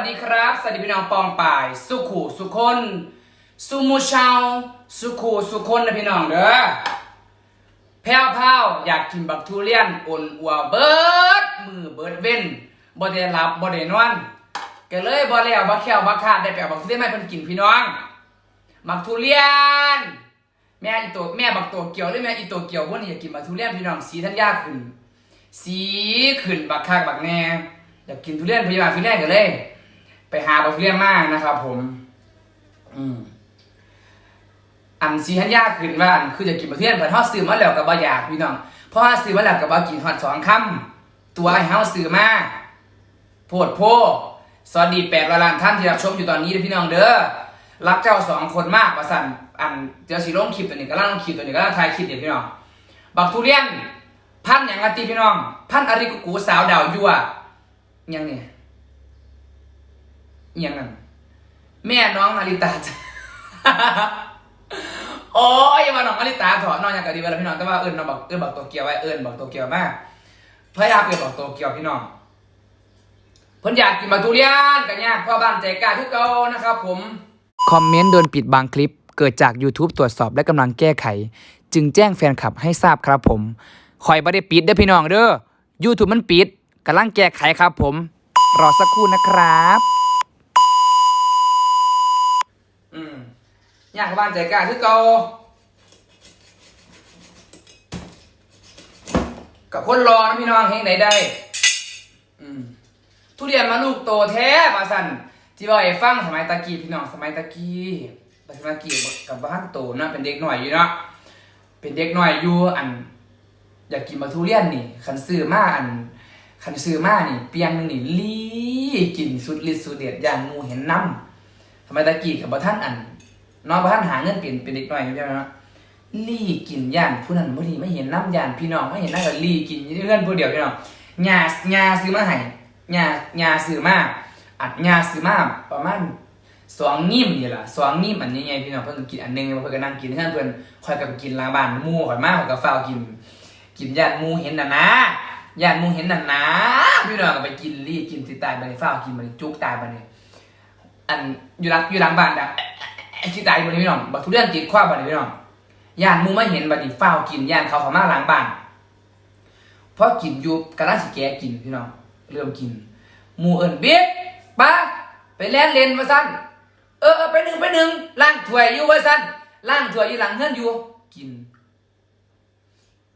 วัสดีครับ สวัสดีพี่น้องปองป่าย สุขูสุคนสุมูชาวสุขูสุคนนะพี่น้องเด้อแพ้วพราอยากกินบักทุเรียนอุ่นอัวเบิดมือเบิดเว้นบ่ได้หลับบ่ได้นอนก็เลยบ่แล้วบ่แควบ่คาดได้ไปเอาบักทุเรียนมาให้เพิ่นกินพี่น้องบักทุเรียน แม่อีโตแม่บักโตเกี่ยวหรือแม่อีโตเกี่ยวพวกนี้อยากกินบักทุเรียนพี่น้องสีทันยากขึ้น สีขึ้นบักคักบักแน่อยากกินทุเรียนพยาบาลทุเรียนกันเลย ไปหาบทเรียนมากนะครับ ผม อืมอันสีทันยากขึ้นว่าอันคือจะกินบทเรียนเพิ่นเฮาซื้อมาแล้วก็บ่อยากพี่น้องเพราะว่าซื้อมาแล้วก็บ่กินฮอดสองคำตัวให้เฮาซื้อมาโพดโพสวัสดี8ล้านท่านที่รับชมอยู่ตอนนี้เด้อพี่น้องเด้อรักเจ้าสองคนมากว่าสันอันเดี๋ยวสิลงคลิปตัวนี้ก็ล่างคลิปตัวนี้ก็ล่างถ่ายคลิปเดี๋ยวพี่น้องบักทุเรียน พันอย่างอาตีพี่น้อง พันอาริกุกูสาวดาวยั่วยังเนี่ย อิหยังนั่นแม่น้องอาริตาจ้ะโอ้ยอย่ามาน้องอาริตาถอะน้องอย่ากกะดีเวลาพี่น้องแต่ว่าเอิญน้องบอกเอิญบอกตัวเกียวไว้เอิญบอกตัวเกียวมากพยายามเอิญบอกตัวเกียวพี่น้องเพิ่นอยากกินบักทุเรียนกันยากพ่อบ้านใจกล้าทุกเกานะครับผมคอมเมนต์โดนปิดบางคลิปเกิดจาก YouTube ตรวจสอบและกำลังแก้ไข จึงแจ้งแฟนคลับให้ทราบครับผมคอยไม่ได้ปิดเด้อพี่น้องเด้อ YouTube มันปิดกำลังแก้ไขครับผม รอสักครู่นะครับ อืมอ ยากบ้านใจกล้าคือเก่ากับคนรอนะพี่น้องเฮงไหนได้ทุเรียนมาลูกโตแท้มาสั่นที่ว่าไอ้ฟังสมัยตะกี้พี่น้องสมัยตะกี้สมัยตะกี้กับบ้านโตนะเป็นเด็กหน่อยอยู่เนาะเป็นเด็กหน่อยอยู่อัน อยากกินมาทุเรียนนี่คันซื้อมาอันคันซื้อมานี่ เปียงหนึงนี่ลีกินสุดฤทธิ์สุดเด็ดอย่างหมูเห็นน้ำสมัยตะกี้กับบ่ท่านอัน น้องบ่ท่านหาเงินเป็นเป็นเด็กหน่อยใช่ไหมเนาะลีกินย่านผู้นั้นบ่ดีไม่เห็นน้ำย่านพี่น้องไม่เห็นน้ำก็ลีกินเพื่อนผู้เดียวพี่น้องญาญาซื้อมาให้ญาญาซื้อมาอัดญาซื้อมาประมาณสองนิ่มนี่ล่ะสองนิ่มอันนี้ไงพี่น้องเพิ่นกินอันหนึงเพิ่นก็นั่งกินเพื่อนเพิ่นคอยกับกินล้างบ้านมู่ข่อยมาข่อยก็เฝ้ากิน กินญาติหมูเห็นน่ะนะญาติหมูเห็นน่ะนะพี่น้องก็ไปกินรีกินสิตายไปในฝ้ากินไปจุกตายไปเนี่ยอันอยู่หลังอยู่หลังบ้านแบบที่ตายไปพี่น้องบักทุเรียนติดข้อไปพี่น้องญาติหมูไม่เห็นบัดนี้ฝ้ากินญาติเขาเขามาหลังบ้านเพราะกินอยู่กระลาสิแกกินพี่น้องเริ่มกินมูเอิญเบี้ยป้าไปแล่นเลนมาสั้นเออไปหนึ่งไปหนึ่งล่างถ้วยอยู่ว่าสั้นล่างถ้วยอยู่หลังเฮือนอยู่ กิน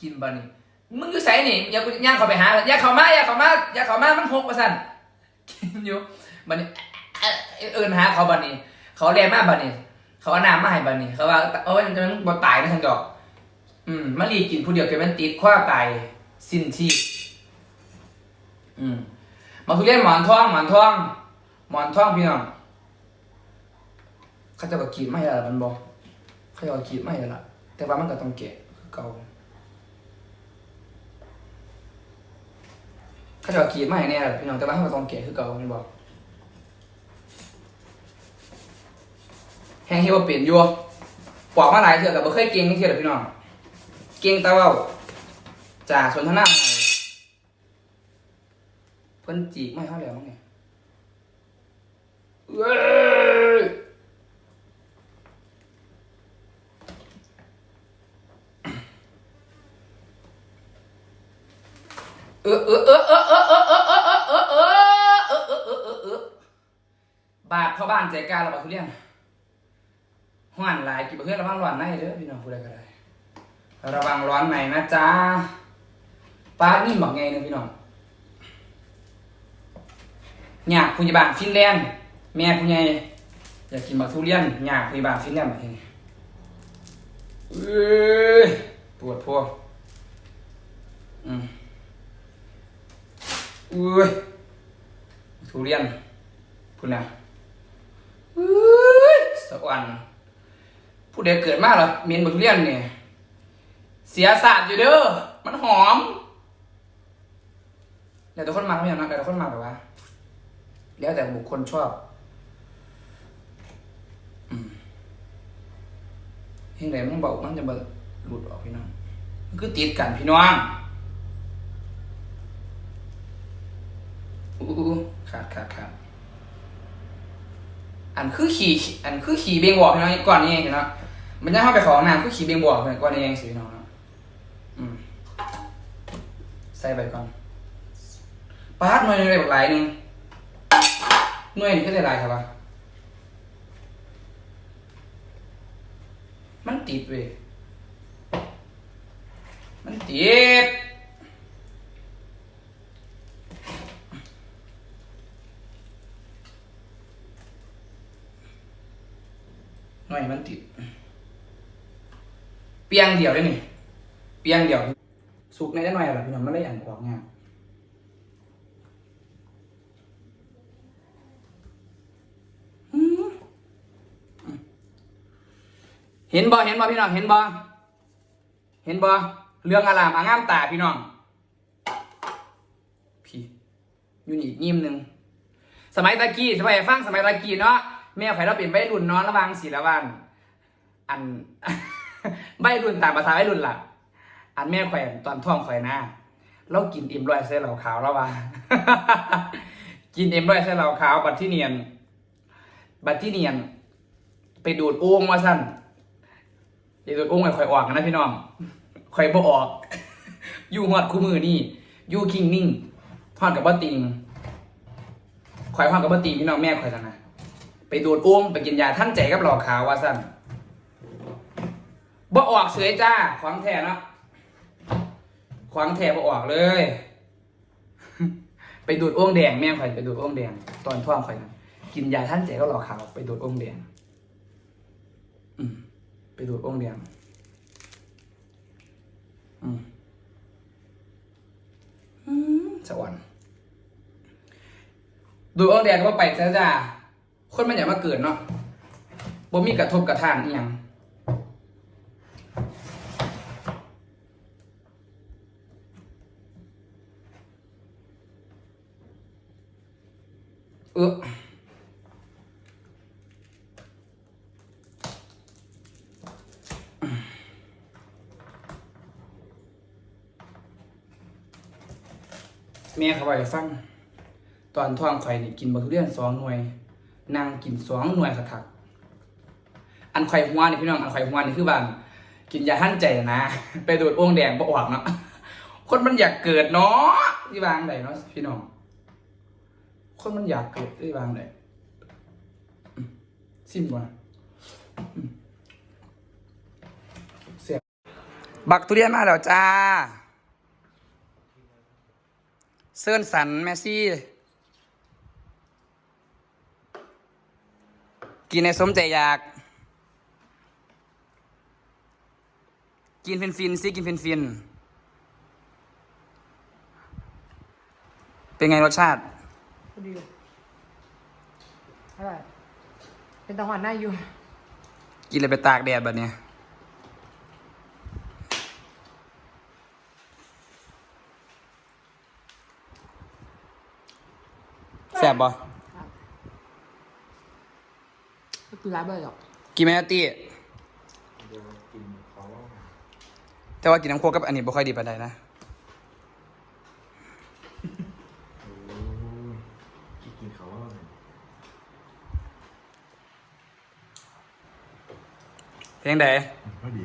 กินบะนี่มึงอยู่ใส่นี่อย่ากูย่างเขาไปหาอย่าเขามาอย่าเขามาอย่าเขามามันหกประสันกินอยู่บะนี่เอ่อเอินหาเขาบะนี่เขาเรียนมาบะนี่ เขาเอาน้ำมาให้บะนี่เขาว่าเอ้ยมันจะมันบ่ตายนะทันดอก อืมมันรีกินผู้เดียวแกมันติดคว้าตายสิ้นชีพอืมมาทุเรียนหมอนทองหมอนทองหมอนทองพี่น้องเขาจะก็ขีดไม่ให้ละมันบอกเขาจะก็ขีดไม่ให้ละแต่ว่ามันก็ต้องแกะคือเก่าเขาจะเอาขีดมาให้เนี่ยพี่น้องแต่ว่าเขาก็ต้องแกะคือเก่าพี่บอก แห้งเฮียว่าเปลี่ยนอยู่ปอกมาหลายเถื่อกับบ่เคยเก่งนี่เถื่อหรอพี่น้องเก่งต่ว่าจากสนทนาใหม่เพิ่นจีบไม่เท่าแล้วมั้งไงเว้ยเออเออเออเออเออเออเออเออเออเออเออเออเออเออเออเออบาดพ่อบ้านใจกล้าระบาดทุเรียน ห้อนหลายกินเพื่อนระวังร้อนในเด้อพี่น้องพูดอะไรก็ได้ ระวังร้อนในนะจ๊ะป้านี่บอกไงนี่ยพี่น้องหยาบพยาบาลฟินแลนด์แม่ผู้ใหญ่อยากกินบักทุเรียนหยาบพยาบาลฟินแลนด์มาทีนี้เอ้ยปวดพวกอืมอุ้ยทุเรียนพูดนะอุ้ยสวรรค์ ผู้ใดเกิดมาเหรอเมียนบักทุเรียนเนี่ย เสียสาดอยู่เด้อ มันหอมแล้วแต่คนมาไม่อยางนั้นแล้วแต่คนมาแบบว่า แล้วแต่บุคคลชอบอืมเฮงไหนมันบอกมันจะมาหลุดออกพี่น้องมันคือติดกันพี่น้องอู้ขาดขาดขาดอันคือขี่ อันคือขี่เบงบอกพี่น้องก่อนนี้เองเนาะ มันจะเข้าไปของน้ำคือขี่เบียงบอกเพื่อนก่อนเองสีน้องเนาะอืมใส่ไปก่อนปาดหน่วยหนึงเลยแบบหลายหนึ่งหน่วยนี่ก็ได้หลายครับวะมันติดเว้ยมันติดหน่อยมันติด เปียงเดียวได้นี่เปียงเดียว สุกในได้หน่อยหรอพี่น้องไม่ได้อ่านออกงานอืมเห็นบ่เห็นบ่พี่น้องเห็นบ่เห็นบ่เรื่องอารามอางามตาพี่น้องพี่อยู่นี่ยิ้มหนึ่งสมัยตะกี้สมัยฟังสมัยตะกี้เนาะแม่ข่เราเป็นใบรุ่นเนาะระวังสีละวัน อัน ใบรุ่นตามภาษาใบรุ่นล่ะ อันแม่แข่อยตอนท้องข่อยนะเรากินอิ่มร้อยเส้นเหล่าขาวแล้วว่า กินเอ็มร้อยเส้นเหล่าขาว บัดที่เนียน บัดที่เนียน ไปดูดโอ่งว่าสั้นไปดูดโอ่งไอ้ข่อยออกนะพี่น้องข่อยบ่ออก อยู่หอดคู่มือนี่อยู่คิงนิ่งทอดกับบ่ติงข่อยควากับบ่ตีพี่น้องแม่ข่อยซั่นนะไปดูดอ้วงไปกินยาท่านใจกับเหลอกขาวว่าสั่น บ่ออกเสยจ้าของแท้เนาะของแท้บ่ออกเลย ไปดูดอ้วงแดงแม่ข่อยไปดูดอ้วงแดง ตอนท้องข่อยนะกินยาท่านใจกับหลอกขาวไปดูดอ้วงแดงอืมไปดูดอ้วงแดงอืมอืมสวรรค์ดูอ้องแดงก็ไปซะจ้าคนมันอยากมาเกิดเนาะบ่มีกระทบกระทานอีหยัง เออแม่เขาไปฟัง ตอนท้องข่อยนี่กินบะทุเรียนสองหน่วยนั่งกินสองหน่วยคักอันไข่หัวนี่พี่น้องอันไข่หัวนี่คือบานกินยาหั่นใจนะ ไปดูดอ้วงแดงบ่ออกเนาะคนมันอยากเกิดเนาะที่บางใดเนาะพี่น้อง คนมันอยากเกิดที่บางใดอืมซิมก่อนเสียบบักทุเรียนมาแล้วจ้าเซิร์นสันแมซี่ กินในสมใจอยาก กินฟินฟินๆสิกินฟินฟิน เป็นไงรสชาติ ดีอร่อยเป็นตะหวันหน้าอยู่ กินเลยไปตากแดดแบบเนี้ยแสบบ่ก็คือร้านเบอร์หรอกกินไหมนะตี้แต่ว่ากินน้ำโคกกับอันนี้บ่ค่อยดีปานใดนะ เพลงใดพอดี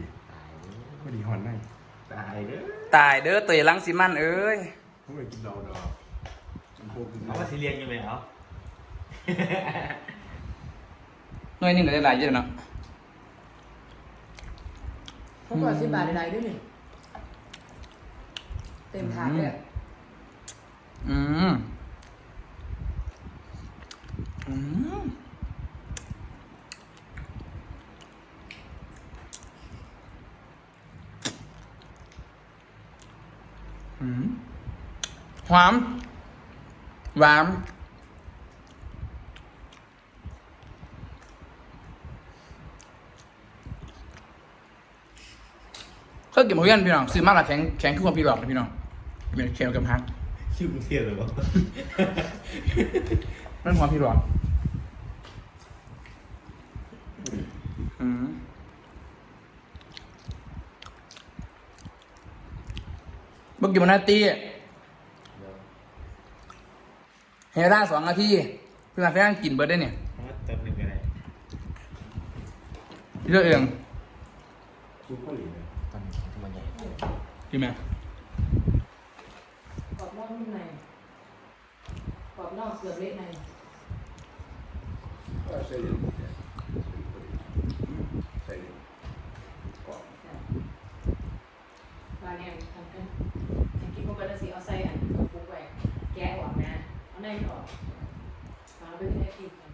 พอดีหอนในตายเด้อตายเด้อเตยลังสิมันเอ้ยเขาไปกินเราดอกกินโคกินเอาว่าสิเรียนอยู่ไหมเอาหน่วยหนึงก็ได้หลายเยอะเนาะเขาเปิดสิบบาทใดๆด้วยนี่เต็มถาดเลยอะอืมอืม อืมหวานหวานก็เก็บหมาเวียนพี่น้องซื้อมากละแข็งแข็งขึ้นกว่าพี่หลอกเลยพี่น้องเป็นเคียวกับฮักชื่อกรุงเทพเลยบอกนั่นความพี่หลอก เมื่อกี้มันนาตีเฮล่าสองนาทีเพื่อนแฟนกินเบิร์ดได้เนี่ยเพราะว่าเติมหนึ่งก็ได้พี่เลือกเองซุปเกาหลีเลยตอนนี้ที่มันใหญ่กินไหมกรอบนอกนุ่มในกรอบนอกเสือบเล็กในก็ใส่เหรียญใส่เหรียญกรอบปลาเนี่ยทำกันทำกินพวกกันแล้วสิเอาใส่อันฟุกไว้แกะออก นะเอาในออกเอาไปที่ไหนกินกัน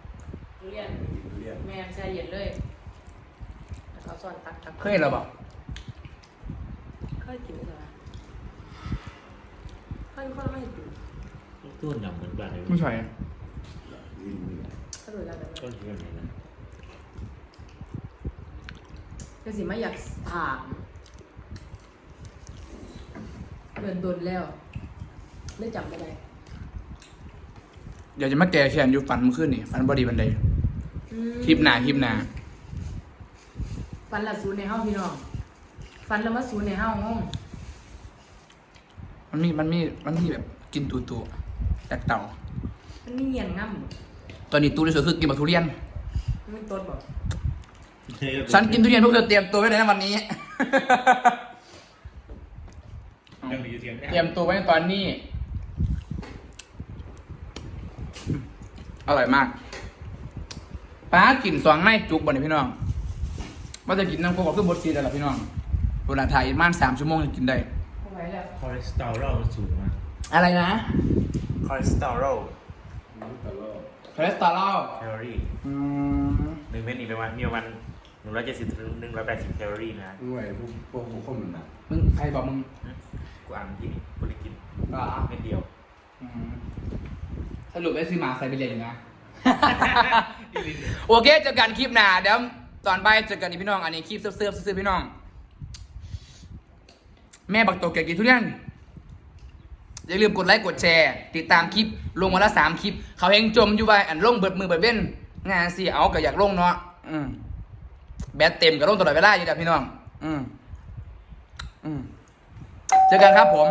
ทุเรียนทุเรียนแม่ใส่เย็นเลย แล้วก็ซ่อนตักตักเคยเห็นเราเปล่าเคยกินใช่ไหมเคยมีคนไม่เห็นดูตู้หนำเหมือนบ้านเลยไม่ใช่วินนี่ก็เลยแล้วแบบต้นที่แบบไหนนะก็สิไม่อยากถามเดินโดนแล้ว ไม่จำไม่ได้ อยากจะมาแก่แขนอยู่ฝันเมื่อคืนนี่ฝันบอดีบันไดอืมคลิปหนาคลิปหนาฟันละศูนย์ในห้องพี่น้องฟันละมาศูนย์ในห้องห้องมันมีมันมีมันมีแบบกินตูตูจากเต่า มันมีเงียนง่ำตอนนี้ตูที่สุดคือกินบักทุเรียนมันมีต้นบอกฉันกินทุเรียนพวกเธอเตรียมตัวไว้เลยนะวันนี้ยังมีอยู่เทียงเตรียมตัวไว้ในตอนนี้ ร่อยมากป้ากินสองไม้จุกบ่เนี่ยพี่น้องว่าจะกินน้ำโคกขึ้นบดซีได้หรอพี่น้องเวลาถ่ายประมาณสามชั่วโมงจะกินได้เอาไว้แล้วคอเลสเตอรอลมันสูงมากอะไรนะคอเลสเตอรอลน้ำตาลคอเลสเตอรอลแคลอรี่อืมหนึ่งเม็ดนี่ประมาณมีประมาณหนึ่งร้อยเจ็ดสิบถึงหนึ่งร้อยแปดสิบแคลอรี่นะหน่วยพวกพวกข้อมันหนักมึงใครบอกมึงกูอ่านที่นี่บริกินอ่าเม็ดเดียวอืม สรุปได้ซื้อหมาใส่ไปเลยนะ โอเคเจอกันคลิปหน้าเดี๋ยวตอนบ่ายเจอกันอีกพี่น้อง อันนี้คลิปเสื้อๆซื้อๆพี่น้อง แม่บักโตเกียวกินทุเรียนอย่าลืมกดไลค์กดแชร์ ติดตามคลิปลงวันละสามคลิป เขาเฮงจมอยู่ไปอันลงเบิดมือเบิดเว้นงานสิเอาก็อยากลงเนาะอืมแบตเต็มก็ลงตลอดเวลาอยู่แล้วพี่น้อง อืมอืมเจอกันครับผม